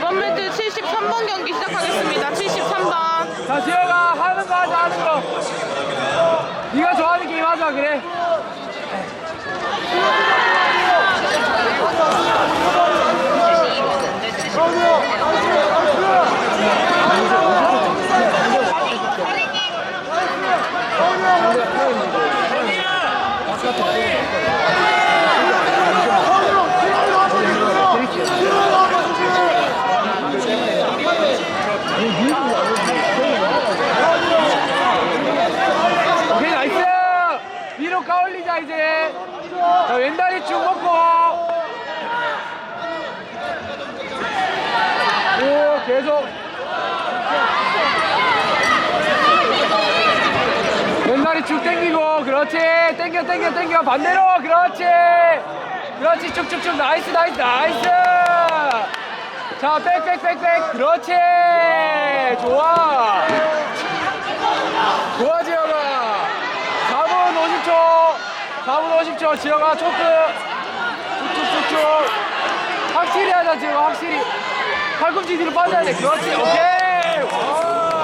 이번 매트 73번 경기 시작하겠습니다. 73번. 자, 지혜가 하는 거 하자, 하는 거. 네가 좋아하는 게임 하자, 그래. 까올리자 이제. 자, 왼다리 쭉 먹고 오 계속. 왼다리 쭉 당기고 그렇지. 당겨 당겨 당겨. 반대로 그렇지. 그렇지. 쭉쭉쭉. 나이스 나이스 나이스. 자 백 백 백백. 그렇지. 좋아 좋아 지영아 4분 50초 4분 50초 지영아 초크. 쭉쭉쭉쭉 확실히 하자 지영아 확실히. 팔꿈치 뒤로 빠져야 돼. 그렇지. 오케이. 와.